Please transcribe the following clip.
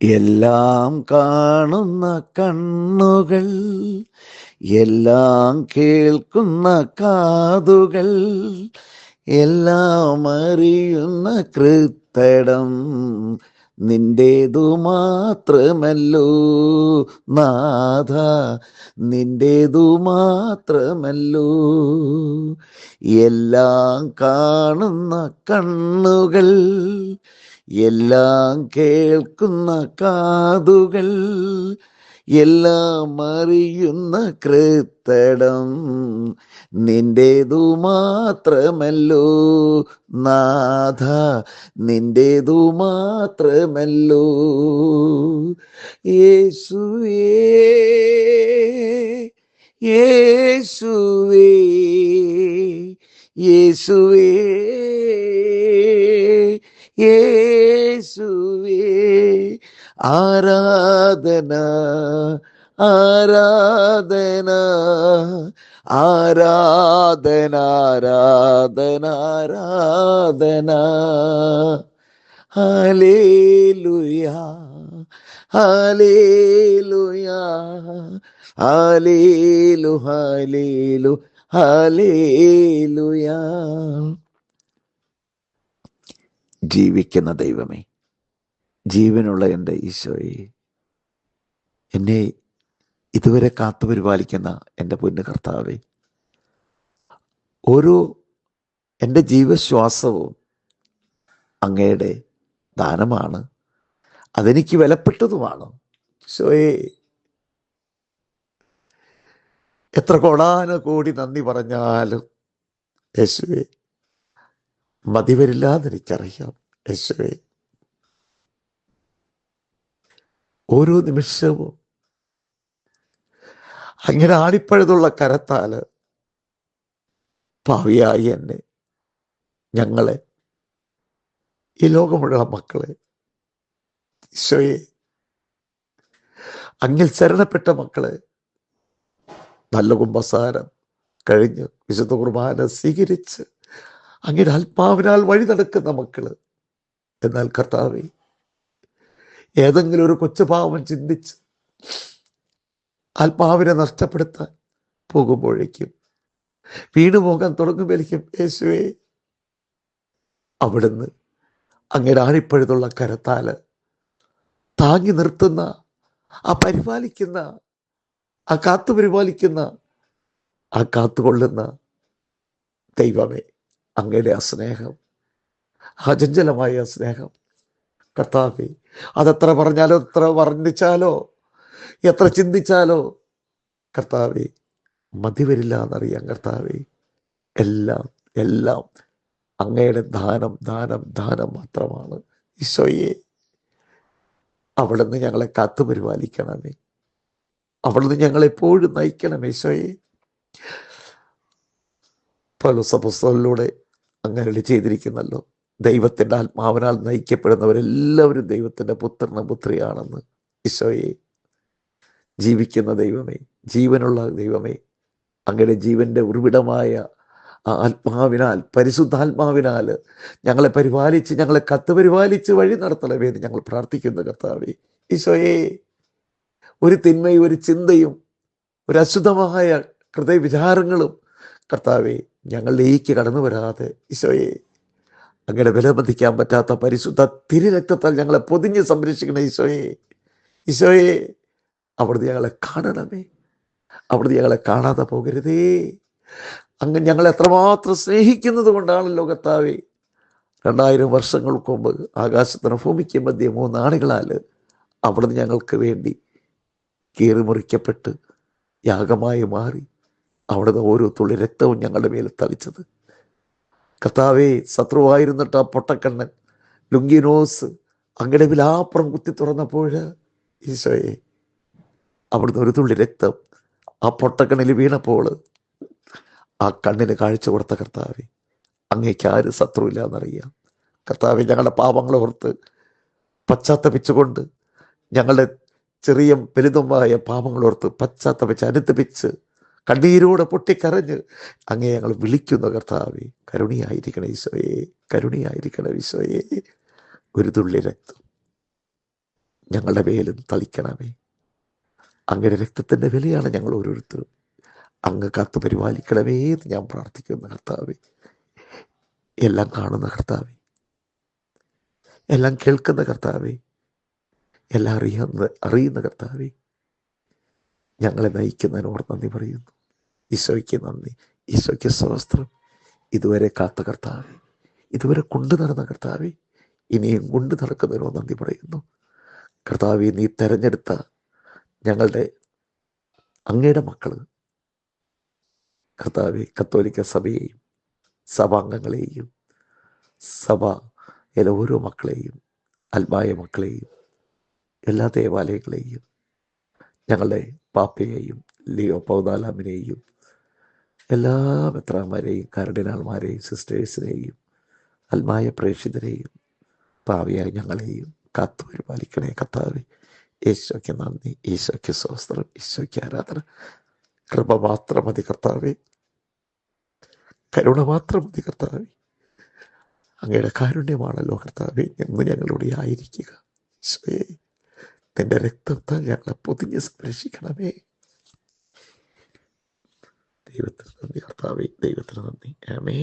എല്ലാം കാണുന്ന കണ്ണുകൾ എല്ലാം കേൾക്കുന്ന കാതുകൾ എല്ലാം അറിയുന്ന കൃത്തടം നിന്റേതു മാത്രമല്ലോ നാഥ നിന്റേതു മാത്രമല്ലോ. എല്ലാം കാണുന്ന കണ്ണുകൾ എല്ലാം കേൾക്കുന്ന കാതുകൾ എല്ലാം അറിയുന്ന കൃത്തടം നിന്റേതു മാത്രമല്ലോ നാഥ നിന്റേതു മാത്രമല്ലോ യേശുവേ യേശുവേ യേശുവേ. യേശുവേ ആരാധന ആരാധന ആരാധന ആരാധന ആരാധന. ഹല്ലേലൂയ ഹല്ലേലൂയ ഹലേലു ഹലേലു ജീവിക്കുന്ന ദൈവമേ ജീവനുള്ള എന്റെ ഈശോയെ. എന്നെ ഇതുവരെ കാത്തു പരിപാലിക്കുന്ന എന്റെ പൊന്നു കർത്താവെ. ഓരോ എന്റെ ജീവശ്വാസവും അങ്ങയുടെ ദാനമാണ്. അതെനിക്ക് വിലപ്പെട്ടതുമാണ്. ഈശോയെ. എത്ര കോടാന കോടി നന്ദി പറഞ്ഞാലും യേശുവേ മതി വരില്ലാന്ന് എനിക്കറിയാം. യേശുവേ ഓരോ നിമിഷവും അങ്ങനെ ആടിപ്പഴുതുള്ള കരത്താൽ ഭാവിയായി എന്നെ ഞങ്ങളെ ഈ ലോകമുള്ള മക്കളെ ഈശോയെ. അങ്ങിൽ ശരണപ്പെട്ട മക്കളെ നല്ല കുംഭസാരം കഴിഞ്ഞ് വിശുദ്ധ കുർബാന സ്വീകരിച്ച് അങ്ങനെ ആത്മാവിനാൽ വഴി നടക്കുന്ന മക്കൾ എന്നാൽ കർത്താവെ ഏതെങ്കിലും ഒരു കൊച്ചുഭാവം ചിന്തിച്ച് ആത്മാവിനെ നഷ്ടപ്പെടുത്താൻ പോകുമ്പോഴേക്കും വീണു പോകാൻ തുടങ്ങുമ്പോഴേക്കും യേശുവേ അവിടുന്ന് അങ്ങയുടെ ആണിപ്പഴുതുള്ള കരത്താൽ താങ്ങി നിർത്തുന്ന ആ പരിപാലിക്കുന്ന ആ കാത്തു പരിപാലിക്കുന്ന ആ കാത്തുകൊള്ളുന്ന ദൈവമേ അങ്ങയുടെ ആ സ്നേഹം ആ സ്നേഹം കർത്താവെ അതെത്ര പറഞ്ഞാലോ എത്ര വർണിച്ചാലോ എത്ര ചിന്തിച്ചാലോ കർത്താവെ മതി വരില്ല എന്നറിയാം കർത്താവെ. എല്ലാം എല്ലാം അങ്ങയുടെ ദാനം ദാനം ദാനം മാത്രമാണ്. ഈശോയെ അവിടുന്ന് ഞങ്ങളെ കാത്തു പരിപാലിക്കണമേ. അവിടുന്ന് ഞങ്ങളെപ്പോഴും നയിക്കണം ഈശോയെ. പല സപുസ്തകളിലൂടെ അങ്ങനെ ചെയ്തിരിക്കുന്നല്ലോ. ദൈവത്തിന്റെ ആത്മാവിനാൽ നയിക്കപ്പെടുന്നവരെല്ലാവരും ദൈവത്തിന്റെ പുത്രനും പുത്രിയാണെന്ന് ഈശോയെ ജീവിക്കുന്ന ദൈവമേ ജീവനുള്ള ദൈവമേ അങ്ങനെ ജീവന്റെ ഉറവിടമായ ആത്മാവിനാൽ പരിശുദ്ധാത്മാവിനാൽ ഞങ്ങളെ പരിപാലിച്ച് ഞങ്ങളെ കത്ത് പരിപാലിച്ച് വഴി നടത്തണമേ എന്ന് ഞങ്ങൾ പ്രാർത്ഥിക്കുന്നു കർത്താവേ. ഈശോയെ ഒരു തിന്മയും ഒരു ചിന്തയും ഒരു അശുദ്ധമായ ഹൃദയവിചാരങ്ങളും കർത്താവെ ഞങ്ങളിലേക്ക് കടന്നു വരാതെ ഈശോയെ അങ്ങനെ വിലമതിക്കാൻ പറ്റാത്ത പരിശുദ്ധ തിരുരക്തത്താൽ ഞങ്ങളെ പൊതിഞ്ഞ് സംരക്ഷിക്കണേ ഈശോയെ. ഈശോയെ അവിടുന്ന് ഞങ്ങളെ കാണണമേ. അവിടുന്ന് ഞങ്ങളെ കാണാതെ പോകരുതേ. അങ്ങ് ഞങ്ങൾ എത്രമാത്രം സ്നേഹിക്കുന്നത് കൊണ്ടാണ് ലോകത്താവേ. രണ്ടായിരം വർഷങ്ങൾക്ക് മുമ്പ് ആകാശത്തിന് ഭൂമിക്ക് മധ്യ മൂന്നാണികളാൽ അവിടുന്ന് ഞങ്ങൾക്ക് വേണ്ടി കീറിമുറിക്കപ്പെട്ട് യാഗമായി മാറി അവിടുന്ന് ഓരോ തുള്ളി രക്തവും ഞങ്ങളുടെ മേൽ തളിച്ചത്. കർത്താവെ ശത്രുവായിരുന്നിട്ട് ആ പൊട്ടക്കണ്ണൻ ലുങ്കിനോസ് അങ്ങയുടെ വിലാപ്പുറം കുത്തി തുറന്നപ്പോൾ ഈശോയെ അവിടുന്ന് ഒരു തുള്ളി രക്തം ആ പൊട്ടക്കണ്ണിൽ വീണപ്പോൾ ആ കണ്ണിന് കാഴ്ച കൊടുത്ത കർത്താവെ അങ്ങേക്ക് ആര് ശത്രുവില്ല എന്നറിയാം കർത്താവെ ഞങ്ങളുടെ പാപങ്ങൾ ഓർത്ത് പശ്ചാത്തപിച്ചുകൊണ്ട് ഞങ്ങളുടെ ചെറിയ വലുതുമായ പാപങ്ങൾ ഓർത്ത് പശ്ചാത്തപിച്ച് അനുദപിച്ച് കണ്ണീരോടെ പൊട്ടിക്കരഞ്ഞ് അങ്ങേ ഞങ്ങൾ വിളിക്കുന്ന കർത്താവെ കരുണിയായിരിക്കണം ഈശോയെ കരുണിയായിരിക്കണം ഈശോയെ. ഒരു തുള്ളി രക്തം ഞങ്ങളുടെ വേലും തളിക്കണമേ. അങ്ങയുടെ രക്തത്തിന്റെ വിലയാണ് ഞങ്ങൾ ഓരോരുത്തരും. അങ്ങ് കാത്തു പരിപാലിക്കണമേ എന്ന് ഞാൻ പ്രാർത്ഥിക്കുന്ന കർത്താവേ. എല്ലാം കാണുന്ന കർത്താവേ. എല്ലാം കേൾക്കുന്ന കർത്താവേ. എല്ലാം അറിയുന്ന അറിയുന്ന കർത്താവേ. ഞങ്ങളെ നയിക്കുന്നതിനോട് നന്ദി പറയുന്നു. ഈശോയ്ക്ക് നന്ദി. ഈശോയ്ക്ക് സ്വസ്ത്രം ഇതുവരെ കാത്ത കർത്താവേ ഇതുവരെ കൊണ്ടു നടന്ന കർത്താവേ ഇനിയും കൊണ്ടു നടക്കുന്നതിനോ നന്ദി പറയുന്നു. കർത്താവെ നീ തെരഞ്ഞെടുത്ത ഞങ്ങളുടെ അങ്ങയുടെ മക്കൾ കർത്താവെ കത്തോലിക്ക സഭയെയും സഭാംഗങ്ങളെയും സഭയിലെ ഓരോ മക്കളെയും അൽമായ മക്കളെയും എല്ലാ ദേവാലയങ്ങളെയും ഞങ്ങളുടെ പാപ്പയെയും ലിയോ പൗതാലാമിനെയും എല്ലാ മെത്രാന്മാരെയും കരടിനാൾമാരെയും സിസ്റ്റേഴ്സിനെയും അൽമായ പ്രേക്ഷിതരെയും പാവിയായി ഞങ്ങളെയും കാത്തു പരിപാലിക്കണേ. കർത്താവെ ഈശോയ്ക്ക് നന്ദി ഈശോയ്ക്ക് സ്വസ്ത്രം ഈശോയ്ക്ക് ആരാധന. കൃപ മാത്രം മതി കർത്താവെ. കരുണ മാത്രം മതി കർത്താവെ. അങ്ങയുടെ കാരുണ്യമാണല്ലോ കർത്താവെ. എന്ന് ഞങ്ങളുടെ ആയിരിക്കുക. ഈശോയെ. നിന്റെ രക്തത്താൽ ഞങ്ങളെ പൊതിഞ്ഞ് സംരക്ഷിക്കണമേ ദൈവത്തിന് നന്ദി കർത്താവെ ദൈവത്തിന് നന്ദി ആമേ